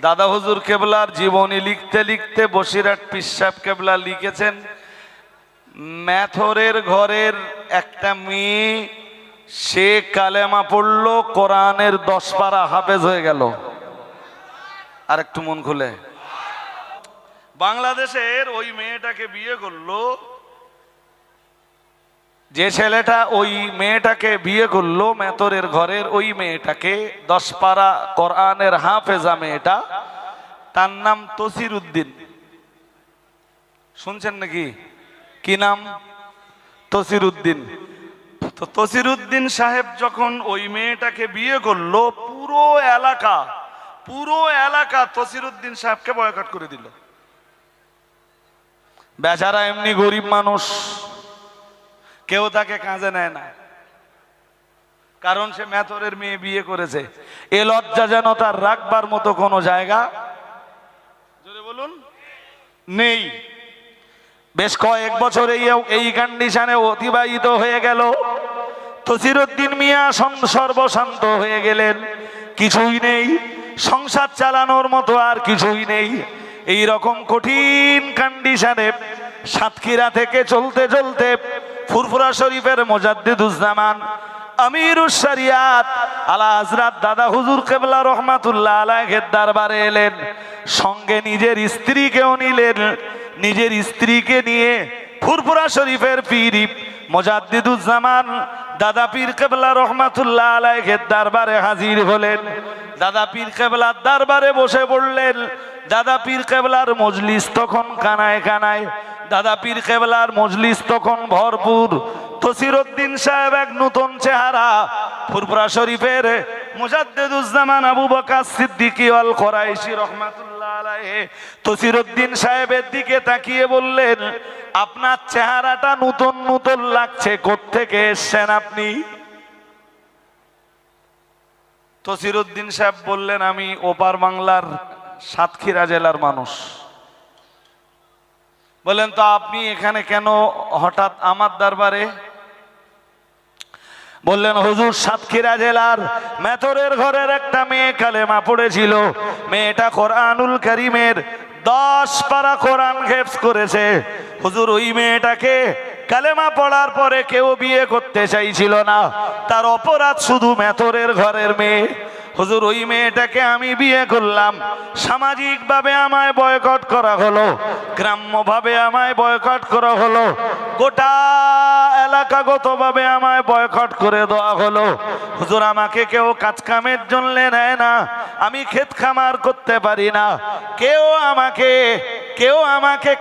দাদা হুজুর কেবলার জীবনী লিখতে লিখতে বসিরহাট পিসাব কেবলা লিখেছেন, ম্যাথরের ঘরের একটা মেয়ে, সে কালেমা পড়ল, কোরআনের দশ পারা হাফেজ হয়ে গেল। আর একটু মন খুলে। বাংলাদেশের ওই মেয়েটাকে বিয়ে করল যে ছেলেটা ওই মেয়েটাকে বিয়ে করল, মেতরের ঘরের ওই মেয়েটাকে দশ পারা কোরআনের হাফেজা মেয়েটা, তার নাম তসির উদ্দিন শুনছেন নাকি? কি নাম? তসির উদ্দিন তো তসির উদ্দিন সাহেব যখন ওই মেয়েটাকে বিয়ে করল, পুরো এলাকা পুরো এলাকা তসির উদ্দিন সাহেবকে বয়কট করে দিল। বেচারা এমনি গরিব মানুষ। কেউ তাকে কাজে নেয় না। কারণ সে মেথরের মেয়ে বিয়ে করেছে। এ লজ্জা যেন তার রাখবার মতো কোনো জায়গা বলুন? নেই। বেশ কয়েক বছর এই এই কন্ডিশনে অতিবাহিত হয়ে গেল। তসিরুদ্দিন মিয়া সর্বশান্ত হয়ে গেলেন। কিছুই নেই। সংসার চালানোর মতো আর কিছুই নেই। এই রকম কঠিন কন্ডিশনে সাতক্ষীরা থেকে চলতে চলতে ফুরফুরা শরীফের মোজাদ্দিদুজ্জামান আমিরুস শরিয়াত আলা দাদা হুজুর কেবলা রহমাতুল্লাহ এলেন। সঙ্গে নিজের স্ত্রীকেও নিলেন। নিজের স্ত্রীকে নিয়ে ফুরফুরা শরীফের পীর মোজাদ্দিদুজ্জামান দাদা পীর কেবলা রহমাতুল্লাহ আলাইহির দরবারে হাজির হলেন। দাদা পীর কেবলার দরবারে বসে পড়লেন। দাদা পীর কেবলার মজলিস তখন কানায় কানায় দাদা পীর কেবলার মজলিস তখন ভরপুর। তসিরুদ্দিন সাহেব এক নতুন চেহারা। ফুরফুরা শরীফের মুজাদ্দিদুজ্জামান আবু বকর সিদ্দিকী আল কোরাইশি রহমাতুল্লাহ আলাইহি। তসিরুদ্দিন সাহেবের দিকে তাকিয়ে বললেন, আপনার চেহারাটা নতুন নতুন লাগছে, কোত্থেকে এসছেন আপনি? তসিরুদ্দিন সাহেব বললেন, আমি ওপার বাংলার সাতক্ষীরা জেলার মানুষ। বলেন তো আপনি এখানে কেন হঠাৎ আমার দরবারে বললেন, হুজুর, সাতক্ষীরা জেলার মেথরের ঘরের একটা মেয়ে কালেমা পড়েছিল। মেয়েটা কোরআনুল করিমের দশ পারা কোরআন খেপস করেছে। হুজুর, ওই মেয়েটাকে কালেমা পড়ার পরে কেউ বিয়ে করতে চাইছিল না। তার অপরাধ শুধু মেথরের ঘরের মেয়ে। হুজুর, ওই মেয়েটাকে আমি বিয়ে করলাম। সামাজিকভাবে আমায় বয়কট করা হলো। গ্রাম্যভাবে আমায় বয়কট করা হলো। গোটা এলাকাগতভাবে আমায় বয়কট করে দেওয়া হলো। হুজুর, আমাকে কেউ কাজ কামের জন্য নেয় না। আমি ক্ষেত খামার করতে পারি না। কেউ আমাকে কেউ আমাকে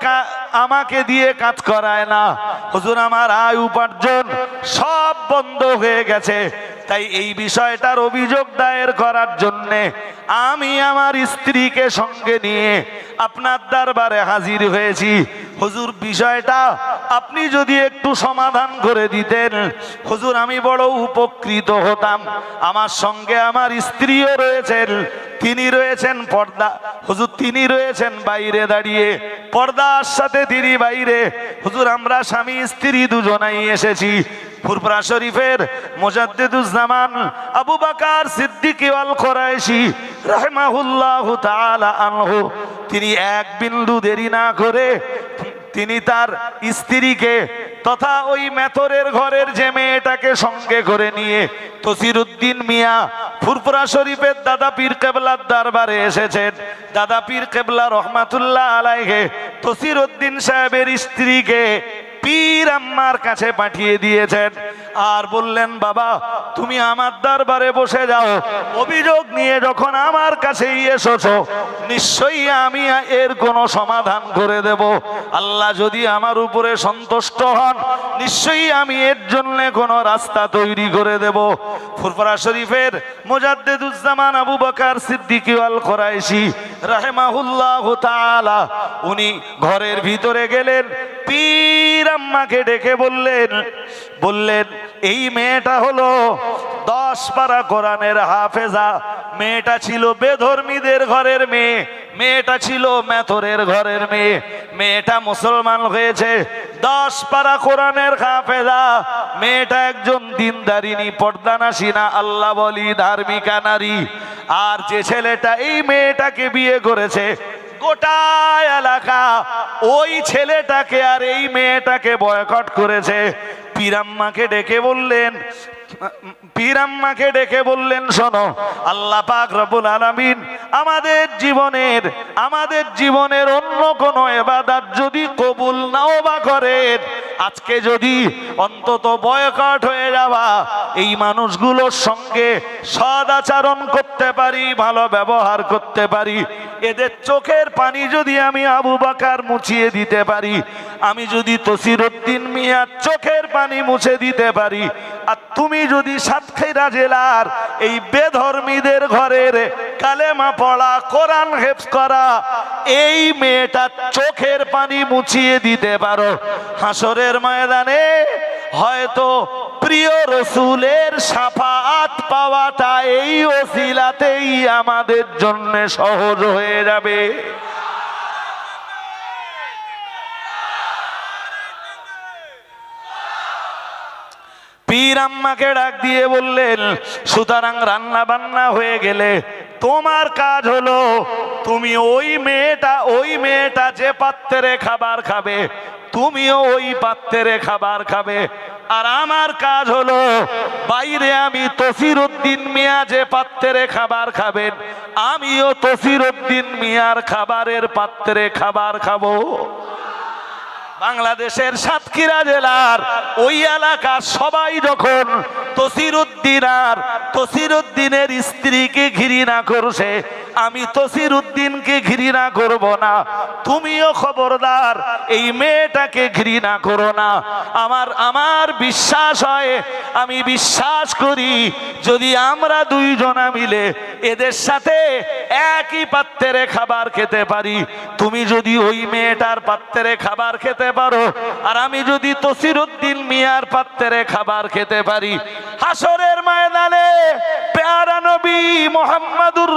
আমাকে দিয়ে কাজ করায় না। হুজুর, আমার আয় উপার্জন সব বন্ধ হয়ে গেছে। তাই এই বিষয়টার অভিযোগ দায়ের করার জন্যে আমি আমার স্ত্রীকে সঙ্গে নিয়ে আপনার দরবারে হাজির হয়েছি। হুজুর, বিষয়টা আপনি যদি একটু সমাধান করে দিতেন। হুজুর, আমি বড় উপকৃত হতাম। আমার সঙ্গে আমার স্ত্রীও রয়েছেন, তিনি রয়েছেন পর্দা, হুজুর, তিনি রয়েছেন বাইরে দাঁড়িয়ে। পর্দার সাথে তিনি বাইরে। হুজুর, আমরা স্বামী স্ত্রী দুজনাই এসেছি। ফুরফুরা শরীফের মোজাদ্দিদুজ্জামান আবু বাকার সিদ্দিকী আল রাহমাহুল্লাহ তাআলা আনহু, তিনি এক বিন্দু দেরি না করে তিনি তার স্ত্রীকে তথা ওই মেথরের ঘরের যে মেয়েটাকে সঙ্গে করে নিয়ে তসিরুদ্দিন মিয়া ফুরফুরা শরীফের দাদা পীর কেবলার দরবারে এসেছেন। দাদা পীর কেবলা রহমাতুল্লাহ আলাইহে তসিরুদ্দিন সাহেবের স্ত্রীকে পীর আম্মার কাছে পাঠিয়ে দিয়েছেন। আর বললেন, বাবা, তুমি আমার দরবারে বসে যাও। অভিযোগ নিয়ে যখন আমার কাছেই এসেছ, নিশ্চয়ই আমি এর কোনো সমাধান করে দেব। আল্লাহ যদি আমার উপরে সন্তুষ্ট হন, নিশ্চয়ই আমি এর জন্য কোনো রাস্তা তৈরি করে দেব। ফুরফুরা শরীফের মোজাদ্দেদুজ্জামান আবু বকার সিদ্দিকী আল কোরাইশি রাহেমাহুল্লাহ তাআলা, উনি ঘরের ভিতরে গেলেন। পীর আম্মাকে ডেকে বললেন বললেন, এই মেয়েটা হলো দশ পারা কোরআনের হাফেজা। মেয়েটা ছিল বেধর্মীদের ঘরের মেয়ে, মেয়েটা ছিল মেথরের ঘরের মেয়ে। মেয়েটা মুসলমান হয়েছে, দশ পারা কোরআনের হাফেজা। মেয়েটা একজন দিনদারিনী, পর্দানাসীনা আল্লাহ বলি ধার্মিকা নারী। আর যে ছেলেটা এই মেয়েটাকে বিয়ে করেছে গোটা এলাকা ওই ছেলেটাকে আর এই মেয়েটাকে বয়কট করেছে। পিরাম্মাকে ডেকে বললেন পীরাম্মাকে ডেকে বললেন, শোনো, আল্লাহ পাক রব্বুল আলামিন আমাদের জীবনের আমাদের জীবনের অন্য কোনো এবাদাত যদি কবুল নাও বা করেন, আজকে যদি অন্তত বয়কট হয়ে যাওয়া এই মানুষগুলোর সঙ্গে সদাচরণ করতে পারি, ভালো ব্যবহার করতে পারি, এদের চোখের পানি যদি আমি আবু বাকার মুছিয়ে দিতে পারি, আমি যদি তসিরুদ্দিন মিয়ার চোখের পানি মুছে দিতে পারি, আর তুমি যদি সাতক্ষীরা জেলার এই বেধর্মীদের ঘরের কালেমা পড়া, কোরআন হেফস করা, এই মেয়েটার চোখের পানি মুছিয়ে দিতে পারো। হাসরের ময়দানে হয়তো প্রিয় রসুলের সাফাত পাওয়াটা এই ওসিলাতেই আমাদের জন্য সহজ হয়ে যাবে। পীর আম্মাকে ডাক দিয়ে বললেন, সুতরাং রান্না বান্না হয়ে গেলে তোমার কাজ হলো, তুমি ওই মেয়েটা ওই মেয়েটা যে পাত্রে খাবার খাবে, তুমিও ওই পাত্রে খাবার খাবে। আর আমার কাজ হলো, বাইরে আমি তসির উদ্দিন মিয়া যে পাত্রে খাবার খাবেন, আমিও তসির উদ্দিন মিয়ার খাবারের পাত্রে খাবার খাব। বাংলাদেশের সাতক্ষীরা জেলার ওই এলাকার সবাই যখন তসিরুদ্দিন আর তসিরুদ্দিনের স্ত্রীকে ঘিরি না করছে আমি তসির তসিরুদ্দিনকে ঘৃণা করব না। তুমিও খবরদার, এই মেয়েটাকে ঘৃণা করো না। আমার আমার বিশ্বাস হয়, আমি বিশ্বাস করি, যদি আমরা দুইজনা মিলে এদের সাথে একই পাত্রে খাবার খেতে পারি, তুমি যদি ওই মেয়েটার পাত্রে খাবার খেতে পারো, আর আমি যদি তসিরুদ্দিন মিয়ার পাত্রে খাবার খেতে পারি হাসরের ময়দানে পেয়ারা নবী মোহাম্মদুর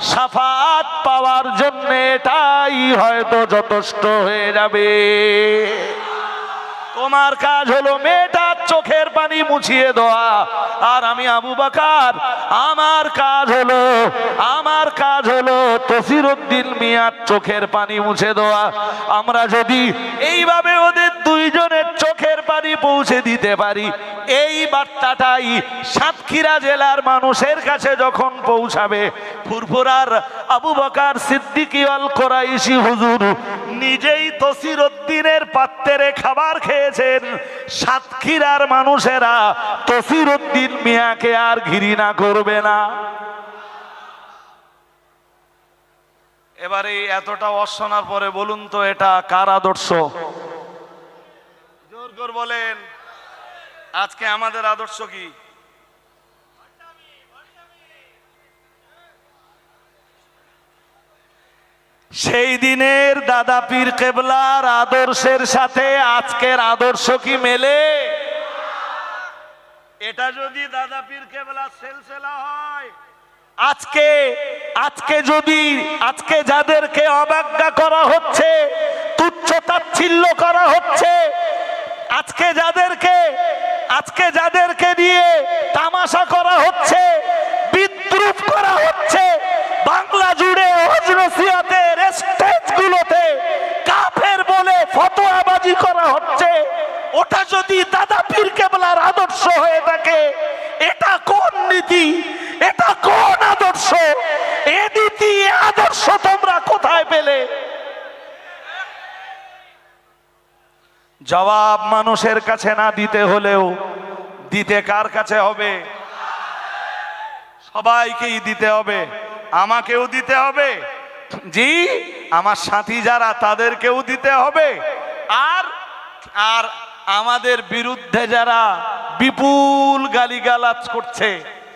সাফাত পাওয়ার জন্য এটাই হয়তো যথেষ্ট হয়ে যাবে। তোমার কাজ হলো মেয়েটার চোখের পানি মুছিয়ে দেওয়া। আর আমি আবু বাকার, আমার কাজ হলো, আমার কাজ হলো তসিরুদ্দিন মিয়ার চোখের পানি মুছে দেওয়া। আমরা যদি এইভাবে ওদের দুইজনের চোখের পানি পৌঁছে দিতে পারি। এই বার্তাটাই সাতক্ষীরা জেলার মানুষের কাছে যখন পৌঁছাবে, ফুরফুরার আবু বকার সিদ্দিকি আল কোরাইশি হুজুর নিজেই তসিরুদ্দিনের পাত্রে খাবার খেয়েছেন। সাতক্ষীরার মানুষেরা তসিরুদ্দিন মিয়াকে আর ঘৃণা করবে না। এবারে এতটা অশোনার পরে বলুন তো এটা কার আদর্শ? জোর বলেন, আজকে আমাদের আদর্শ কি? সেই দিনের দাদা পীর কেবলার আদর্শের সাথে আজকের আদর্শ কি মেলে? এটা যদি দাদা পীর কেবলার সেলসেলা হয়, আজকে আজকে যদি, আজকে যাদেরকে অবজ্ঞা করা হচ্ছে, তুচ্ছ তাচ্ছিল্য করা হচ্ছে আজকে যাদেরকে আজকে যাদেরকে দিয়ে তামাশা করা হচ্ছে, বিদ্রুপ করা হচ্ছে, বাংলা জুড়ে হজরসিয়াতের স্টেজগুলোতে কাফের বলে ফতোয়াবাজি করা হচ্ছে। ওটা যদি দাদা পীর কেবলার আদর্শ হয়ে থাকে, এটা কোন নীতি এটা কোন আদর্শ এ নীতি এ আদর্শ তোমরা কোথায় পেলে জবাব মানুষের কাছে না দিতে হলেও দিতে কার কাছে হবে? সবাইকেই দিতে হবে। আমাকেও দিতে হবে। জি, আমার সাথী যারা, তাদেরকেও দিতে হবে। আর আর আমাদের বিরুদ্ধে যারা বিপুল গালিগালাজ করছে,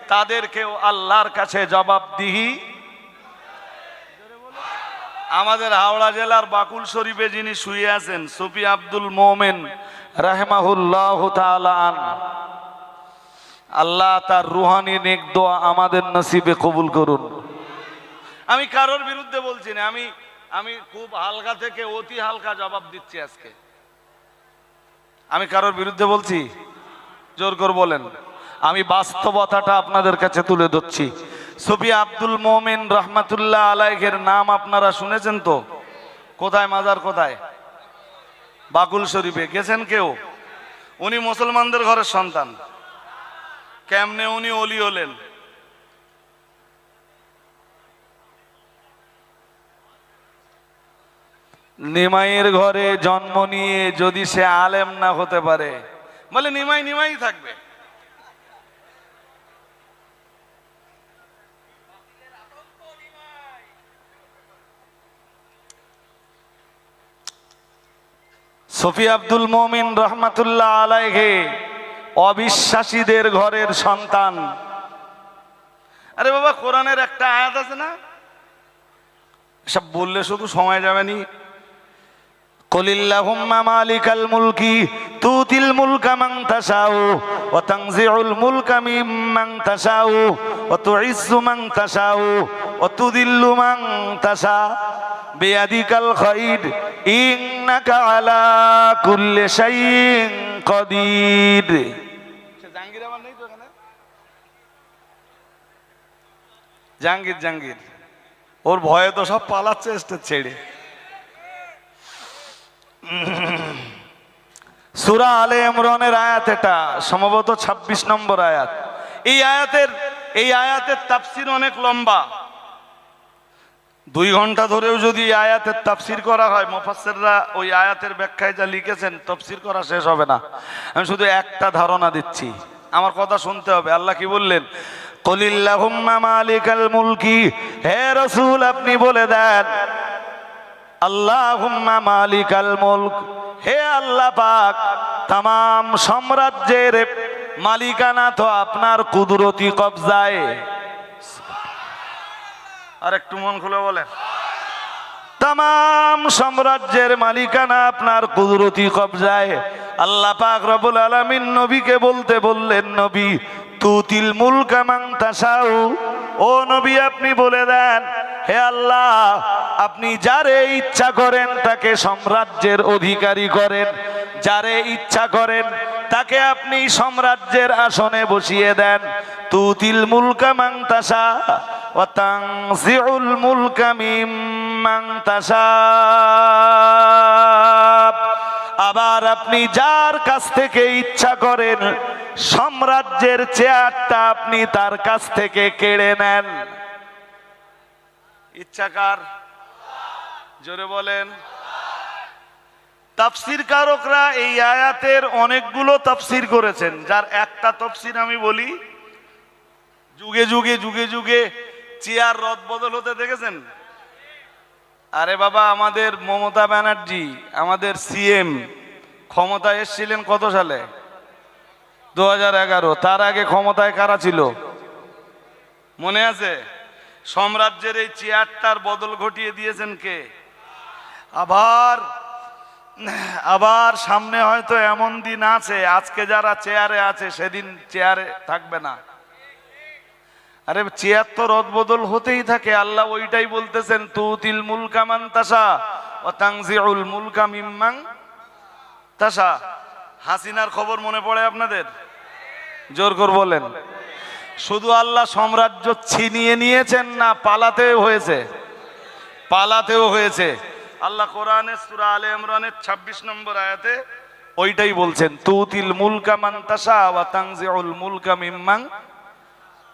তাদেরকেও আল্লাহর কাছে জবাবদিহি আমাদের হাওড়া জেলার বাকুল শরীফে যিনি শুয়ে আছেন, সুফি আব্দুল মোমেন রাহেমাহুল্লাহ আল্লাহ তার রুহানি নেক দোয়া আমাদের নসিবে কবুল করুন। আমি কারোর বিরুদ্ধে বলছি না, আমি আমি খুব হালকা থেকে অতি হালকা জবাব দিচ্ছি আজকে। আমি কারোর বিরুদ্ধে বলছি? জোর করে বলেন। আমি বাস্তবতাটা আপনাদের কাছে তুলে ধরছি। সুফি আব্দুল মোমেন রহমাতুল্লাহ আলাইহের নাম আপনারা শুনেছেন তো? কোথায় মাজার কোথায়? বাকুল শরীফে। গেছেন কেউ? উনি মুসলমানদের ঘরের সন্তান। কেমনে উনি অলি হলেন? নিমাইয়ের ঘরে জন্ম নিয়ে যদি সে আলেম না হতে পারে, বলে নিমাই নিমাই থাকবে। সফি আব্দুল মমিন রহমাতুল্লাহ আলাইহে, অবিশ্বাসীদের ঘরের সন্তান। আরে বাবা, কোরআনের একটা আয়াত আছে না? সব বললে শুধু সময় যাবে নি। কলিল্লাহুম্মা মালিকাল মুলকি তুদিল্লু মান বিয়াদিকাল খাইর, ইন্নাকা আলা কুল্লি শাইইন কাদির। আচ্ছা, জাহাঙ্গীর আমার জাহাঙ্গীর ওর ভয়ে তো সব পালাচ্ছে চেষ্টা ছেড়ে। সুরা আলে এমরনের আয়াত এটা, সম্ভবত ২৬ নম্বর আয়াত। এই আয়াতের এই আয়াতের তাপসির অনেক লম্বা। দুই ঘণ্টা ধরেও যদি আয়াতের তাফসির করা হয়, মুফাসসিররা ওই আয়াতের ব্যাখ্যায় যা লিখেছেন, তাফসির করা শেষ হবে না। আমি শুধু একটা ধারণা দিচ্ছি। আমার কথা শুনতে হবে। আল্লাহ কি বললেন? মালিকাল মুলকি। হে রাসূল, আপনি বলে দেন, আল্লাহুম্মা মালিকাল মুলক। হে আল্লাহ পাক মালিকানা তো আপনার কুদরতি কবজায়। আর একটু মন খুলে বলেন। তাম সাম্রাজ্যের মালিকানা আপনার কুদরতি কবজায়। আল্লাহ পাক রবুল আলামিন নবীকে বলতে বললেন, নবী, তুতিল মুলকা মাং তাসাউ ও নবী, আপনি বলে দেন, হে আল্লাহ, আপনি যারে ইচ্ছা করেন তাকে সাম্রাজ্যের অধিকারী করেন। যারে ইচ্ছা করেন তাকে আপনি সাম্রাজ্যের আসনে বসিয়ে দেন। তুতিল মুলকা মাং তাসা ও তাংসিউল মুলকা মিম্মাং আবার আপনি যার কাছ থেকে ইচ্ছা করেন, সাম্রাজ্যের চেয়ারটা আপনি তার কাছ থেকে কেড়ে নেন। ইচ্ছাকার জোরে বলেন। তাফসির কারকরা এই আয়াতের অনেকগুলো তাফসির করেছেন, যার একটা তফসির আমি বলি, যুগে যুগে যুগে যুগে চেয়ার রদ বদল হতে দেখেছেন? আরে বাবা, আমাদের মমতা ব্যানার্জি, আমাদের সিএম ক্ষমতায় এসেছিলেন কত সালে? দু হাজার এগারো। তার আগে ক্ষমতায় কারা ছিল? মনে আছে? সাম্রাজ্যের এই চেয়ারটার বদল ঘটিয়ে দিয়েছেন কে? আবার আবার সামনে হয়তো এমন দিন আছে, আজকে যারা চেয়ারে আছে, সেদিন চেয়ারে থাকবে না। আরে তো রদবদল হতেই থাকে। আল্লাহ ওইটাই বলতেছেন, তুতিল মুলকা মান তাসা ও তাংজিউল মুলকা মিম্মাং তাসা হাসিনার খবর মনে পড়ে আপনাদের? জোর কর বলেন। শুধু আল্লাহ সাম্রাজ্য ছিনিয়ে নিয়েছেন না, পালাতেও হয়েছে। পালাতেও হয়েছে। আল্লাহ কোরআনে সূরা আলে ইমরানের 26 নম্বর আয়াতে ওইটাই বলছেন, তুতিল মুলকা মান তাসা ওয়া তাংজিউল মুলকা মিম্মাং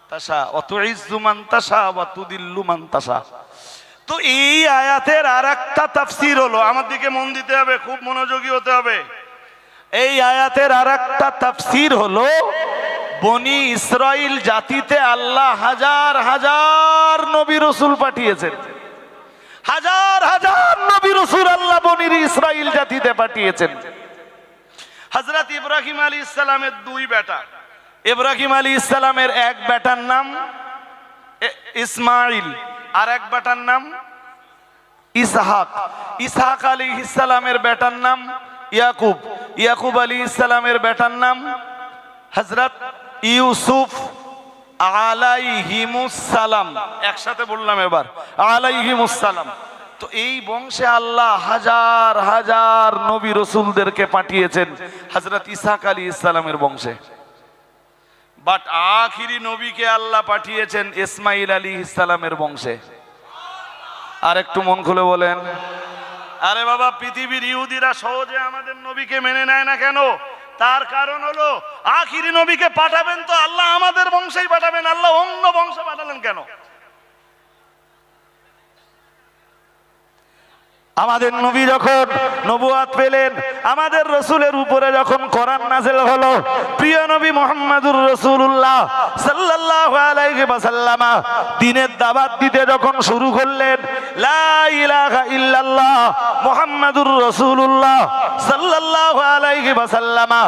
তাসা ও তুইজ্জু মান তাসা ওয়া তুদিল্লু মান তাসা। তো এই আয়াতের আর একটা তাফসির হলো, আমার দিকে মন দিতে হবে, খুব মনোযোগী হতে হবে। এই আয়াতের আর একটা তাফসির হলো, বনি ইসরাইল জাতিতে আল্লাহ হাজার হাজার নবী রসুল পাঠিয়েছেন। হাজার হাজার নবী রসুল আল্লাহ বনির ইসরাইল জাতিতে পাঠিয়েছেন। হজরত ইব্রাহিম আলী ইসলামের দুই বেটা। ইব্রাহিম আলী ইসলামের এক বেটার নাম ইসমাইল আর এক বেটার নাম ইসাহাক। ইসহাক আলী ইসলামের বেটার নাম ইয়াকুব। ইয়াকুব আলী ইসলামের বেটার নাম হজরত ইউসুফ আলাইহিমুসালাম একসাথে বললাম এবার আলাইহিমুসালাম তো এই বংশে আল্লাহ হাজার হাজার নবী রসুলদেরকে পাঠিয়েছেন হজরত ইসাক আলী ইসলামের বংশে। বাট আখিরি নবীকে আল্লাহ পাঠিয়েছেন ইসমাইল আলী ইসলামের বংশে। আর একটু মন খুলে বলেন। আরে বাবা, পৃথিবীর ইহুদিরা সহজে আমাদের নবীকে মেনে নেয় না কেন? তার কারণ হলো, আখিরি নবীকে পাঠাবেন তো আল্লাহ আমাদের বংশেই পাঠাবেন, আল্লাহ অন্য বংশে পাঠালেন কেন? আমাদের নবী যখন নবুয়াত পেলেন, আমাদের রসুলের উপরে যখন কোরআন নাজেল হলো, প্রিয় নবী মোহাম্মদুর রসুল্লাহ সাল্লাল্লাহু আলাইহি ওয়াসাল্লামা দিনের দাওয়াত দিতে যখন শুরু করলেন ইল্লাল্লাহ মুহাম্মাদুর রাসূলুল্লাহ সাল্লাল্লাহু আলাইহি ওয়াসাল্লামা,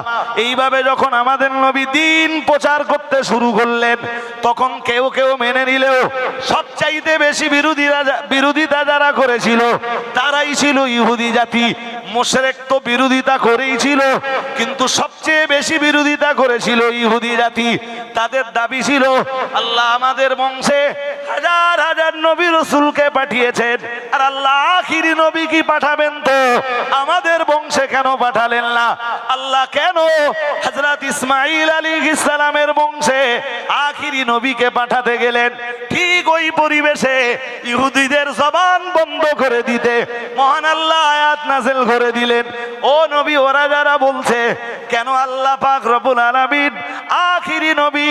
এইভাবে যখন আমাদের নবী দিন প্রচার করতে শুরু করলেন, তখন কেউ কেউ মেনে নিলেও সবচাইতে বেশি বিরোধীরা, বিরোধিতা যারা করেছিল তারাই ছিল ইহুদি জাতি, মোশরেক তো বিরোধিতা করেই ছিল, কিন্তু সবচেয়ে বেশি বিরোধিতা করেছিল ইহুদি জাতি। তাদের দাবি ছিল, আল্লাহ আমাদের বংশে হাজার হাজার নবী রসুলকে পাঠিয়েছেন, আর আল্লাহ আখিরি নবী কি পাঠাবেন তো? আমাদের বংশে কেন পাঠালেন না? আল্লাহ কেন হজরত ইসমাইল আলী ইসলামের বংশে আখিরি নবীকে পাঠাতে গেলেন? ঠিক ওই পরিবেশে ইহুদিদের জবান বন্ধ করে দিতে মহান আল্লাহ আয়াত নাজেল করে দিলেন। ও নবী, ওরা যারা বলছে, কেন আল্লাহ পাক রবুল আলামিন আখিরি নবী,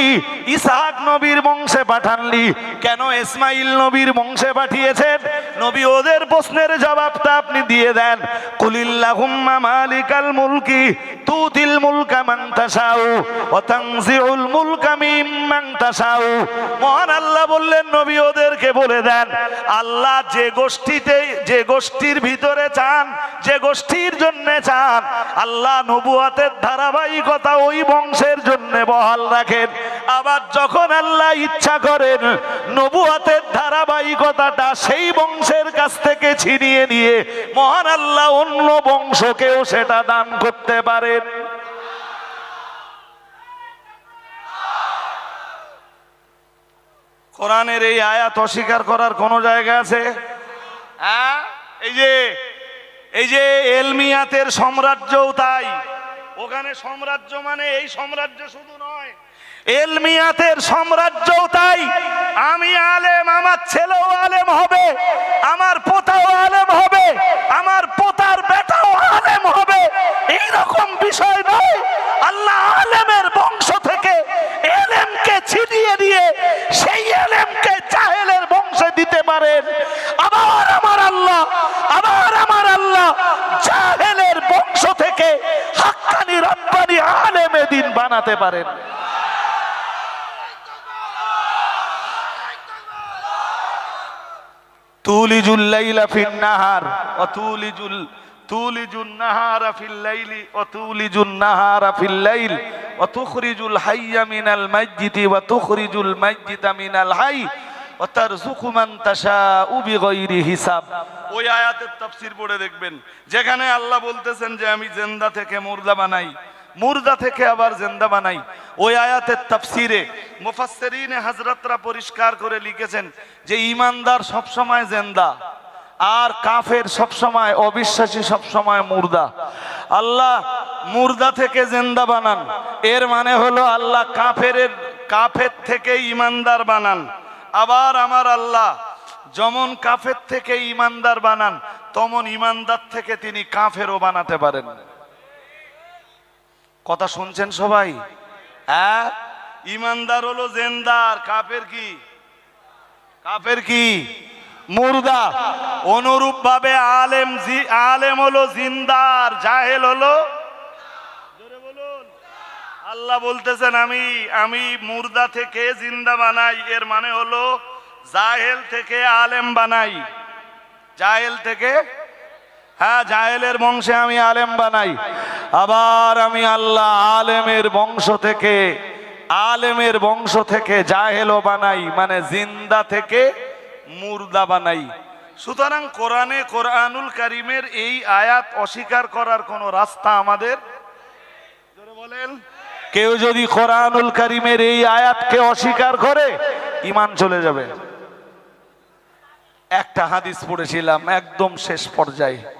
ইসহাক নবীর বংশে পাঠানলি। কেন ইসমাইল নবীর বংশে পাঠিয়েছেন? নবী, ওদের প্রশ্নের জবাবটা আপনি দিয়ে দেন। কুলিল্লাহুম্মা মালিকাল মুলকি, তুতিল মুলকা মান তাশাউ, ওয়া মুলকা মিম্মান মহান আল্লাহ বললেন, নবী, ওদেরকে বলে দেন, আল্লাহ যে গোষ্ঠীতে, যে গোষ্ঠীর ভিতরে চান, যে গোষ্ঠীর জন্য চান, আল্লাহ নবুয়াতের ধারাবাহিকতা ওই বংশের জন্য বহাল রাখেন, আবার যখন আল্লাহ ইচ্ছা করেন, নবুয়াতের ধারাবাহিকতাটা সেই বংশের কাছ থেকে ছিনিয়ে নিয়ে, মহান আল্লাহ অন্য বংশকেও সেটা দান করতে পারেন। কোরআনের এই আয়াত অস্বীকার করার কোন জায়গা আছে? হ্যাঁ? এই যে এই যে এলমিয়াতের সাম্রাজ্যও তাই। ওখানে সাম্রাজ্য মানে এই সাম্রাজ্য শুধু নয়। এলমিয়াতের সাম্রাজ্যও তাই। আমি আলেম, আমার ছেলেও আলেম হবে, আমার পোতাও আলেম হবে, আমার পোতার বেটাও আলেম হবে। এই রকম বিষয় নয়। আল্লাহ আলেমের বংশ থেকে এলেমকে ছিনিয়ে দিয়ে সেই এলেমকে জাহেলের বংশে দিতে পারেন। আবার আমার আল্লাহ, আবার আমার আল্লাহ জাহেলের বংশ থেকে হাক্কানি, রব্বানি, আলেমে দিন বানাতে পারেন। তুলিজুল লাইলা ফিন নাহার। ওয়া তুলিজুল তুলিজুন নাহারা ফিল লাইলি ওয়া তুলিজুন নাহারা ফিল লাইল। ওয়া তুখরিজুল হাইয়া মিনাল মাইয়িতি ওয়া তুখরিজুল মাইয়িতা মিনাল হাই। ওয়া তারযুকু মান তাশাউ বিগাইরি হিসাব। ওই আয়াতের তাফসীর পড়ে দেখবেন। যেখানে আল্লাহ বলতেছেন যে আমি জিন্দা থেকে মুর্দা বানাই। মুর্দা থেকে আবার জেন্দা বানাই। ওই আয়াতের তাফসিরে মুফাসসিরিনে হযরতরা পরিষ্কার করে লিখেছেন যে ইমানদার সব সময় জিন্দা, আর কাফের সব সময় অবিশ্বাসী সব সময় মুর্দা। আল্লাহ মুর্দা থেকে জেন্দা বানান। এর মানে হলো আল্লাহ কাফের কাফের থেকে ইমানদার বানান। আবার আমার আল্লাহ যেমন কাফের থেকে ইমানদার বানান, তমন ইমানদার থেকে তিনি কাফেরও বানাতে পারেন। কথা শুনছেন সবাই? হ্যাঁ? ইমানদার হলো জেন্দার, কাফের কি? কাফের কি? মুর্দা। অনুরূপ ভাবে আলেম আলেম হলো জিন্দার, জাহেল হলো? আল্লাহ বলতেছেন, আমি আমি মুর্দা থেকে জিন্দা বানাই, এর মানে হলো জাহেল থেকে আলেম বানাই। জাহেল থেকে হ্যাঁ জাহেলের বংশে আমি আলেম বানাই। আবার আমি আল্লাহ আলেমের বংশ থেকে, আলেমের বংশ থেকে জাহেলও বানাই মানে জিন্দা থেকে মুর্দা বানাই। সুতরাং কোরআনে কোরআনুল করিমের এই আয়াত অস্বীকার করার কোনো রাস্তা আমাদের বলেন। কেউ যদি কোরআনুল করিমের এই আয়াতকে অস্বীকার করে ইমান চলে যাবে। একটা হাদিস পড়েছিলাম, একদম শেষ পর্যায়ে।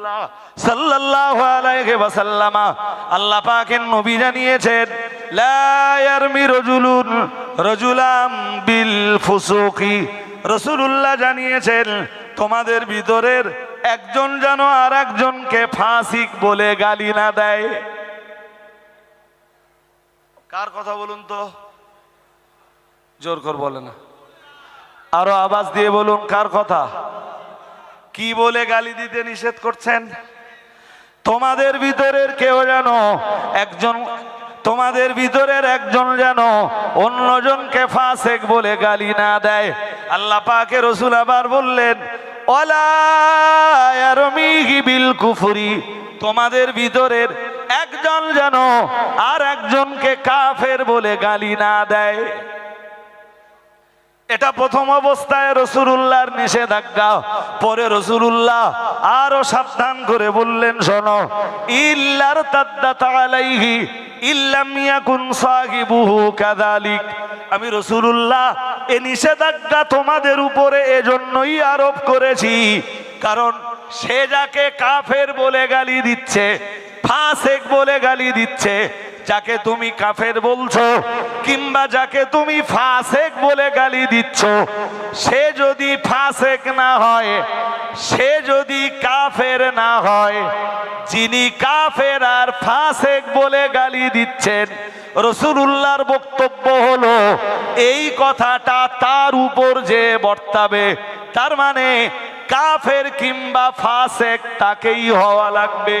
রাসূলুল্লাহ সাল্লাল্লাহু আলাইহি ওয়াসাল্লাম আল্লাহ পাকের নবী জানিয়েছেন, লা ইয়ারমি রাজুলুন রাজুলাম বিল ফুসুকি। রাসূলুল্লাহ জানিয়েছেন, তোমাদের ভিতরের একজন যেন আর একজনকে ফাসিক বলে গালি না দেয়। কার কথা বলুন তো? জোর কর বলে না। আরও আওয়াজ দিয়ে বলুন, কার কথা? কি বলে গালি দিতে নিষেধ করছেন? তোমাদের ভিতরের কেউ যেন একজন, তোমাদের ভিতরের একজন যেন অন্যজনকে ফাসেক বলে গালি না দেয়। আল্লাহ পাকে রসুল আবার বললেন তোমাদের ভিতরের একজন যেন আর একজনকে কাফের বলে গালি না দেয়। এটা প্রথম অবস্থায় রসুল্লাহর নিষেধাজ্ঞা। পরে রসুল্লাহ আরও সাবধান করে বললেন, শোনো, ইল্লার ইয়াকুন আমি রসুল্লাহ এ নিষেধাজ্ঞা তোমাদের উপরে এজন্যই আরোপ করেছি। কারণ সে যাকে কাফের বলে গালি দিচ্ছে, ফাসেক বলে গালি দিচ্ছে যাকে তুমি কাফের বলছো, কিংবা যাকে তুমি ফাসেক বলে গালি দিচ্ছ, সে যদি ফাসেক না হয়, সে যদি কাফের না হয়, যিনি কাফের আর ফাসেক বলে গালি দিচ্ছেন, রসুলুল্লাহর বক্তব্য হলো, এই কথাটা তার উপর যে বর্তাবে, তার মানে কাফের কিংবা ফাসেক তাকেই হওয়া লাগবে।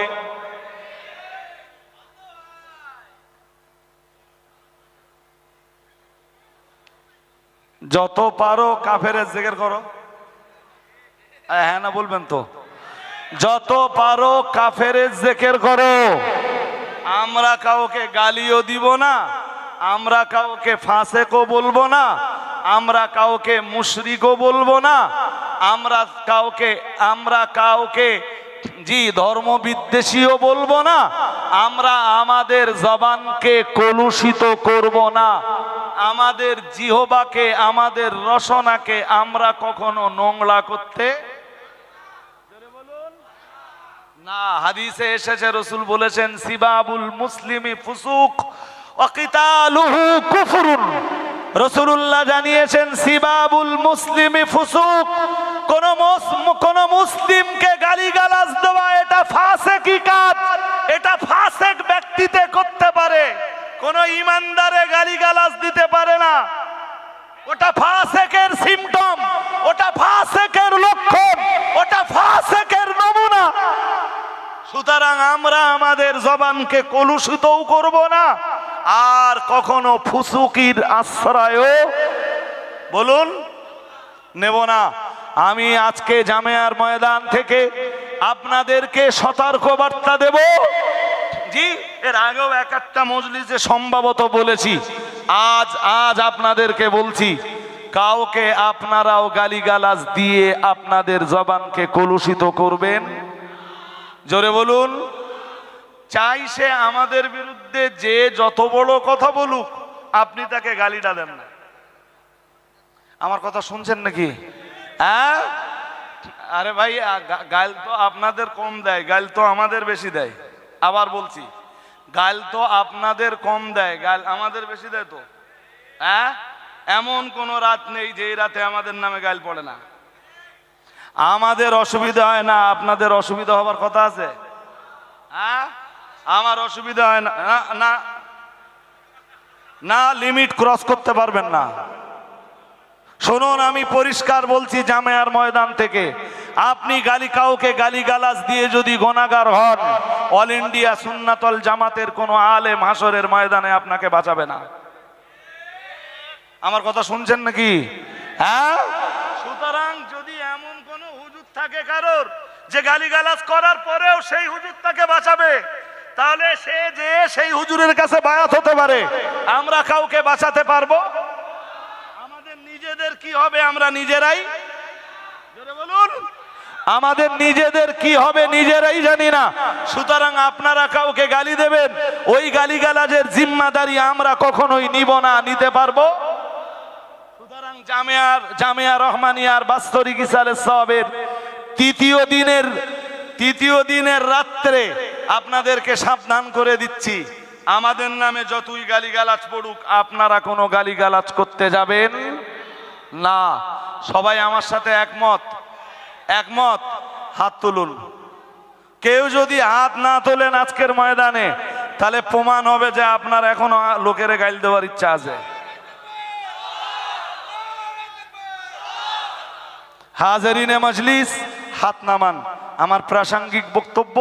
যত পারো কাফের জেগের করো। হ্যাঁ না বলবেন তো? যত পারো কাফের জেকের করো। আমরা কাউকে গালিও দিব না, আমরা কাউকে ফাঁসেকও বলব না, আমরা কাউকে মুশরিকও বলব না, আমরা কাউকে আমরা কাউকে জি ধর্ম বিদ্বেষীও বলব না, আমরা আমাদের জবানকে কলুষিত করব না। আমাদের জিহবাকে, আমাদের রসনাকে আমরা কখনো নোংরা করতে না। হাদিসে এসেছে, রসুল বলেছেন, সিবাবুল মুসলিমি ফুসুক অকিতালুহু কুফরুন। রসুল্লাহ জানিয়েছেন, সিবাবুল মুসলিমি ফুসুক, কোন কোন মুসলিমকে গালিগালাজ দেওয়া, এটা ফাসেকি কাজ, এটা ফাসেক ব্যক্তিতে করতে পারে। কোন ইমানদারে গালিগালাজ দিতে পারে না। ওটা ফাসেকের সিমটম ওটা ফাসেকের লক্ষণ, ওটা ফাসেকের নমুনা। সুতরাং আমরা আমাদের জবানকে কলুষিতও করব না, আর কখনো ফুসুকির আশ্রয়ও বলুন নেব না। আমি আজকে জামেয়ার ময়দান থেকে আপনাদেরকে সতর্ক বার্তা দেব। জি, এর আগেও এক একটা মজলিসে সম্ভবত বলেছি। আজ আজ আপনাদেরকে বলছি, কাউকে আপনারাও গালিগালাজ দিয়ে আপনাদের জবানকে কলুষিত করবেন। জোরে বলুন, চাই সে আমাদের বিরুদ্ধে যে যত বড় কথা বলুক, আপনি তাকে গালিটা দেন না। আমার কথা শুনছেন নাকি? হ্যাঁ? আরে ভাই গাল তো আপনাদের কম দেয়, গাল তো আমাদের বেশি দেয়। আবার বলছি গাল তো আপনাদের কম দেয় গাল আমাদের বেশি দেয় তো। হ্যাঁ? এমন কোনো রাত নেই যে রাতে আমাদের নামে গাল পড়ে না। আমাদের অসুবিধা হয় না আপনাদের অসুবিধা হবার কথা আছে? হ্যাঁ? আমার অসুবিধা হয় না না, না না লিমিট ক্রস করতে পারবেন না। শুনুন, আমি পরিষ্কার বলছি জামেয়ার ময়দান থেকে। আপনি গালি কাউকে গালি গালাজ দিয়ে যদি গোনাগার হন, অল ইন্ডিয়া সুন্নাতল জামাতের কোনো আলে হাসরের ময়দানে আপনাকে বাঁচাবে না। আমার কথা শুনছেন নাকি? হ্যাঁ? সুতরাং যদি এমন কোন হুজুর থাকে কারোর, যে গালিগালাজ করার পরেও সেই হুজুর তাকে বাঁচাবে, তাহলে সে যে সেই হুজুরের কাছে বায়াত হতে পারে, আমরা কাউকে বাঁচাতে পারব? নিজেদের কি হবে আমরা নিজেরাই? বলুন। আমাদের নিজেদের কি হবে নিজেরাই জানি না। সুতরাং আপনারা কাউকে গালি দেবেন, ওই গালিগালাজের জিম্মাদারি আমরা কখনোই নিব না, নিতে পারব। সুতরাং জামিয়ার, জামিয়া রহমানিয়ার বাস্তরিক ইসালে সবের তৃতীয় দিনের তৃতীয় দিনের রাত্রে আপনাদেরকে সাবধান করে দিচ্ছি। আমাদের নামে যতই গালিগালাজ পড়ুক, আপনারা কোনো গালিগালাজ করতে যাবেন না, সবাই আমার সাথে একমত। একমত? হাত তুলুন। কেউ যদি হাত না তোলেন আজকের ময়দানে, তাহলে প্রমাণ হবে যে আপনার এখনও লোকের গাইল দেওয়ার ইচ্ছা আছে। হাজারিনে মজলিস, হাত নামান। আমার প্রাসঙ্গিক বক্তব্য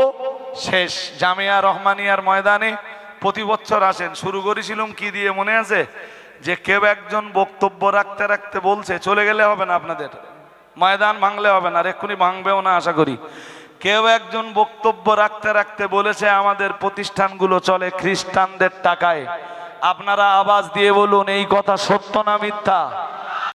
শেষ। জামিয়া রহমানিয়ার ময়দানে প্রতি বছর আসেন। শুরু করেছিলাম কি দিয়ে মনে আছে? যে কেউ একজন বক্তব্য রাখতে রাখতে বলছে, চলে গেলে হবে না আপনাদের। ময়দান ভাঙলে হবে না, আর এক্ষুনি ভাঙবেও না, আশা করি। কেউ একজন বক্তব্য রাখতে রাখতে বলেছে, আমাদের প্রতিষ্ঠানগুলো চলে খ্রিস্টানদের টাকায়। আপনারা আওয়াজ দিয়ে বলুন, এই কথা সত্য না মিথ্যা?